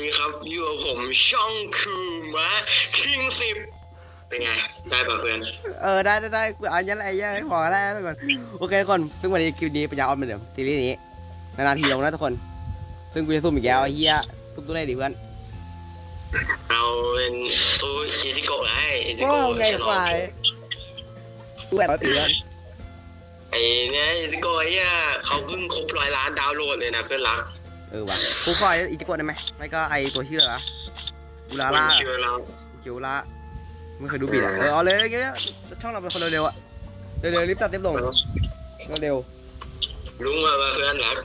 ดีครับอยู่กับผมช่องคูมาคิงสิบเป็นไง ได้ป่ะเพื่อนเออได้ได้ได้กูเอาอย่างไรเหี้ยขอแล้วทุกคนโอเคทุกคนซึ่งวันนี้คลิปนี้ปัญญาออนเหมือนเดิมซีรีส์นี้นานๆทีลงนะทุกคน ซึ่งกูจะซุ่มอีกแล้วไอ้เฮียซุ่มตัวไหนดีเพื่อนเอาเป็นตัวอิซิโกะไงอิซิโอ้โกะไงฉลคองวายกูแอบร้อยปีเพื่อนไอ้เนี่ยอิซิโกะไอ้เนี่ยเขาเพิ่งครบร้อยล้านดาวน์โหลดเลยนะเพื่อนรัก เออว่ะกูขออีจิโกะได้ไหมไม่ก็ไอตัวเชื่อละอุลาล่าเจ้าวละไม่เคยดูบิดอะเออเอาเลยเงี้ช่องเราเป็นคนเร็วๆอะเร็วๆรีบตัดรีบลงเร็วลุงมาเพื่อนรัก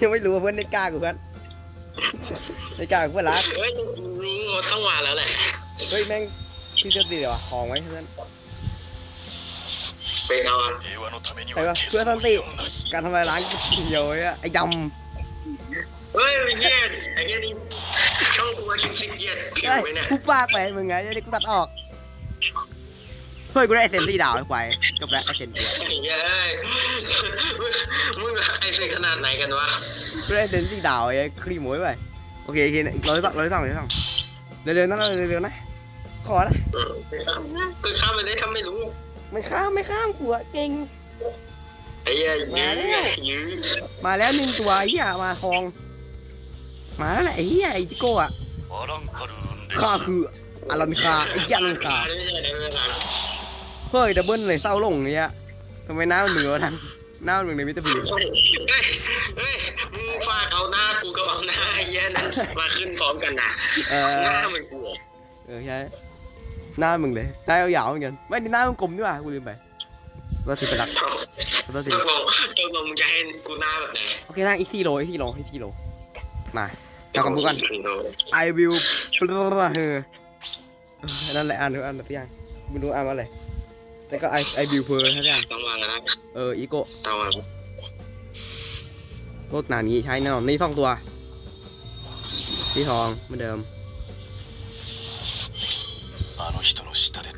ยังไม่รู้ว่าเพื่อนได้กล้ากูเพื่อนได้กล้ากูเพื่อนรักเฮ้ยลุงต้องมาแล้วแหละเฮ้ยแม่งพี่จะดีเหรอของไว้เพื่อนไปเอาอะไปว่าเพื่อนสันติการทำลายล้างเขียวไอ้ดำ เฮ้ยไอ้เนี่ยไอ้เนี่ยนี่โช่องตัวคิงสิบเย็ดำผิวไอ้เนี่ยกูปากไปมึงไงจะได้กูตัดออกเฮ้ยกูได้ไอเซนที่ดาวไอ้ควายจบแล้วไอเซนกูอะไอ้เหี้ยเอ้ยมึงไอ้เซ็งขนาดไหนกันวะกูได้ไอเซนที่ดาวไอ้ครีมโม้ยไปโอเคโอเคร้อยสองร้อยสองร้อยสองเร็วๆนะเร็วๆนะขอนะเออคือข้ามไปได้ทำไม่รู้ไม่ข้ามไม่ข้ามกูอะเก่ง อ้เหี้ยยื้อไงยื้อ มาแล้วหนึ่งตัวไอ้เหี้ยมาทอง มาแล้วแหละไอ้เหี้ยไอ้จิโก้อะ アランカルーンで ข้าคืออารันคาไอ้เหี้ยอารันคา ไม่ใช่ได้เวลา เฮ้ยดับเบิลเลยเศร้าลงเนี่ยทำไมหน้ามันเหมือนวะทั้งหน้ามันเหมือนในมิสเตอร์พี เฮ้ยเฮ้ยเฮ้ยมึงฝากเอาหน้ากูกับเอาหน้าไอ้เหี้ยนั้นมาขึ้นพร้อมกันนะ เอ หน้า อ เหมือนกู เออใช่หน้ามึงเลยหน้ายาวๆเหมือนกันไม่นี่หน้ามึงกลมด้วยว่ะกูลืมไป ก็วสิไปรักตัวสิตกลงตกงจะให้กูหน้าแบบไหนโอเคนั่งอีกที่โลอีกที่โลอีกที่โลมาเรากับพูดกัน I will ปลาเฮอนั่นแหละอ่านหรืออ่านหรือยังไม่รู้อ่านว่าอะไรแต่ก็ I I will เพอใช่ไหมต้องวางนะเอออีโก้ต้องวางรถหนานี้ใช้แน่นอนนี่สองตัวที่ทองเหมือนเดิม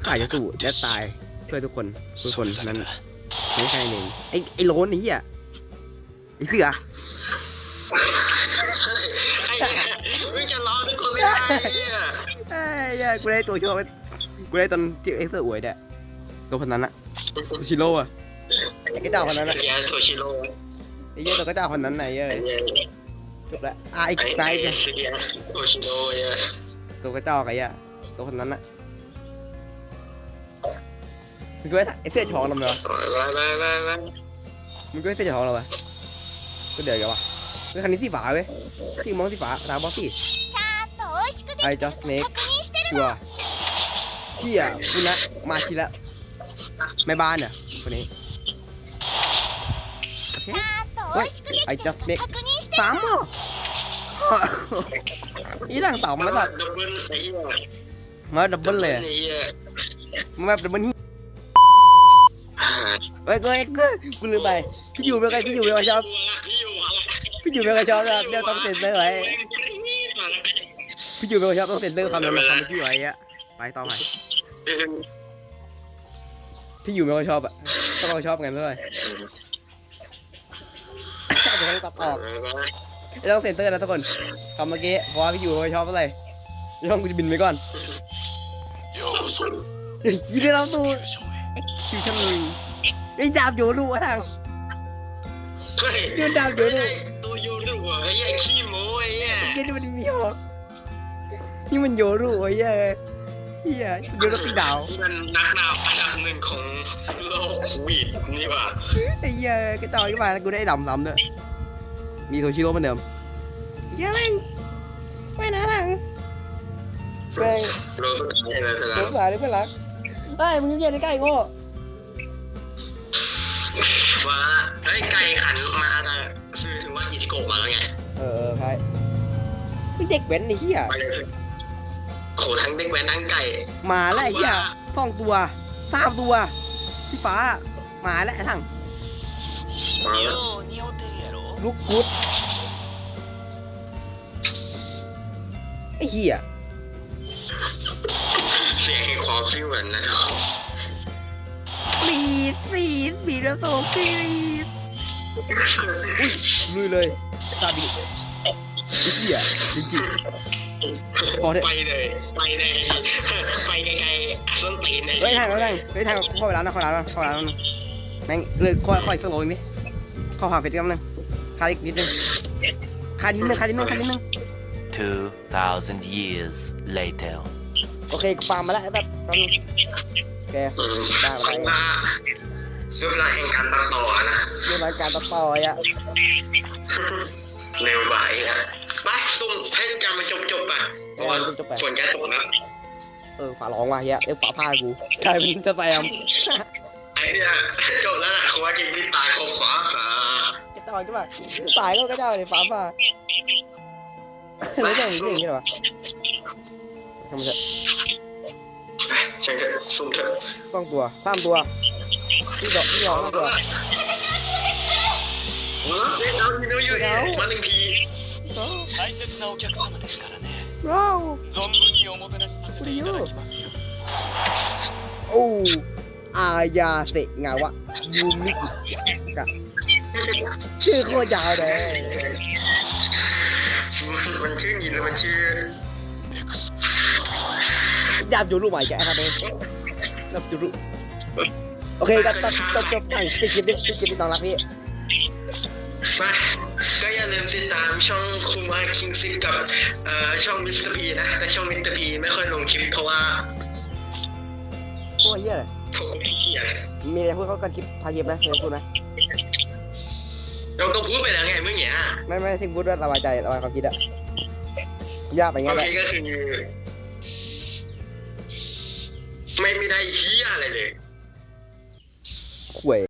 ใครจะสู่และตายเพื่อทุกคนทุกคนนั้น ไม่ใช่เองไอ้ไอ้โลนไอ้เหี้ยไอ้เสือไอ้เหี้ยมึงจะร้องทุกคนไม่ได้ไอ้เหี้ยไอ้เหี้ยกูได้ตัวชอบกูได้ตอนที่เอ็กเซอร์อวยเนี่ยตัวคนนั้นอะตัวชิโร่อะไอ้กระเจ้าคนนั้นอะไอ้เหี้ยโทชิโร่ไอ้เหี้ยตัวกระเจ้าคนนั้นไหนเอ้ไอ้ยเหี้ยจบแล้วอะไอ้ไอ้นายไอ้เสียโทชิโร่เนี่ยตัวกระเจ้าไอ้เหี้ยตัวคนนั้นอะ มึงก็ไอ้เสื้อช้องลำเนาะมามามามามึงก็ไอ้เสื้อช้องเราปะก็เดี๋ยวกันวะเฮ้ยคันนี้สีฟ้าเว้ยที่มองสีฟ้าตามบอสสิ I just make sure เฮียคุณนะมาชิละแม่บ้านอะคนนี้ เฮ้ย I just make สามหรออีหลังเต่ามาแล้วมาดับเบิลเลยมาดับเบิลนี่ ไปกูเอ็กกูลืมไปพี่อยู่เป็นไงพี่อยู่เป็นไงชอบพี่อยู่เป็นไงชอบนะเดี๋ยวต้องเซ็นเซอร์ไว้พี่อยู่เป็นไงชอบต้องเซ็นเซอร์คำนั้นคำที่อยู่ไว้อะไปต่อไปพี่อยู่ไม่ค่อยชอบอะต้องชอบกันเท่าเดี๋ยวต้องตัดออกต้องเซ็นเตอร์นะทุกคนคำเมื่อกี้เพราะว่าพี่อยู่ไม่ชอบอะไรย้องกูจะบินไปก่อนยินดีรับสู่คิวชั่นลุย ไอ้ดาบโยรูอะทาง เฮ้ยยืนดาวอยู่ด้วยตัวยูรูอะไอ้เหี้ยขี้โม้ไอ้เหี้ยไอ้เหี้ยนี่มันมีหอกนี่มันโยรูไอ้เหี้ยเหี้ยโยรูตีดาวนี่มันนักดาวอันดับหนึ่งของโลกวีดนี่ว่ะไอ้เหี้ยก็ต่อยขึ้นมาแล้วกูได้ดำดำด้วยมีโทชิโร่เหมือนเดิมเหี้ยแม่งไม่นะหลังแม่งโลกสุดท้ายเลยนะสงสารเลยเพื่อนรักไอ้ยมึงเหี้ยในใกล้โง่ ว่าเฮ้ยไก่ขันมาอะไซื้อถึงว่าอิจิโกะมาแล้วไง เออใช่ไเด็กแว้นไอ้เหี้ยโหทั้งเด็กแว้นทั้งไก่หมาแล้วไอ้เหี้ยสองตัวสามตัวพี่ฟ้าหมาแล้วทั้งมาแล้วลูกกุดไอ้เหี้ยเสียงแห่ความสิ้นหวันนะครับ ปรีดปรีดแล้วโตปรีดอุ้ยลุยเลยซาบิไอ้เหี้ยจริงพอเถอะไปเลยไปเลยไปไกลๆส้นตีนเลยๆเฮ้ยทางแล้วทางเฮ้ยทางเข้าไปร้านนะเข้าร้านนะเข้าร้านนะแม่งเลยค่อยค่อยสักโลนึงดิเข้าผ่านเฟสกันนึงคาอีกนิดนึงคานิดนึงคานิดนึงคานิดนึง2,000 years later. โอเคกูฟาร์มมาแล้วไอ้แบบแป๊บนึ งโอเคอืมได้ได้ข้างหน้าเวลาแห่งการตัดต่อนะเรื่องรายการต่อต่อยอะเร็วไปนะไปสุ่มให้ทุกการมันจบจบๆป่ะเพราะว่าฝนแกตกแล้วเออฝาร้องว่ะเฮียเอ้ยฝาผ้ากูกลายเป็นจะแซมไอ้เนี่ยจบแล้วนะเขาว่าเก่งที่ตายของฟ้าผ่าไอ้ต่อยก็แบบตายก็กระเจ้าเลยฝาผ้าแล้วจะมีเรื่องอย่างนี้เหรอวะทำไมเถอะ ใช่เถอะสุ่มเถอะ ต้องตัวสามตัวพี่ดอกพี่ดอกสามตัว เฮ้ยเอาอยู่อยู่เองมาหนึ่งที 大切なお客様ですからね ว้าว 存分におもてなしさせていただきますよ โอ้อายาเตะไงวะยูมิกิกะชื่อโคตรยาวเลย มันชื่อยินหรือมันชื่อ ดาบยูรุใหม่แกครับเองดาบยูรุโอเคตัดตัดตัดจบไปไปคลิปดิไปคลิปดิตอนรักพี่มาก็อย่าลืมติดตามช่องคุมาคิงซิกกับเอ่อช่องมิสเตอร์พีนะ แต่ช่องมิสเตอร์พีไม่ค่อยลงคลิปเพราะว่าโอ้ยเหี้ยเลยผมขี้เกียจมีอะไรพูดเขากันคลิปพาคลิปไหมเคยพูดไหมเราก็พูดไปแล้วไงเมื่อกี้อะไม่ไม่ที่พูดว่าระบายใจระบายความคิดอะยากไปโองั้นแหเคละก็คือ ไม่ไม่ได้เฮียอะไรเลย ข่วย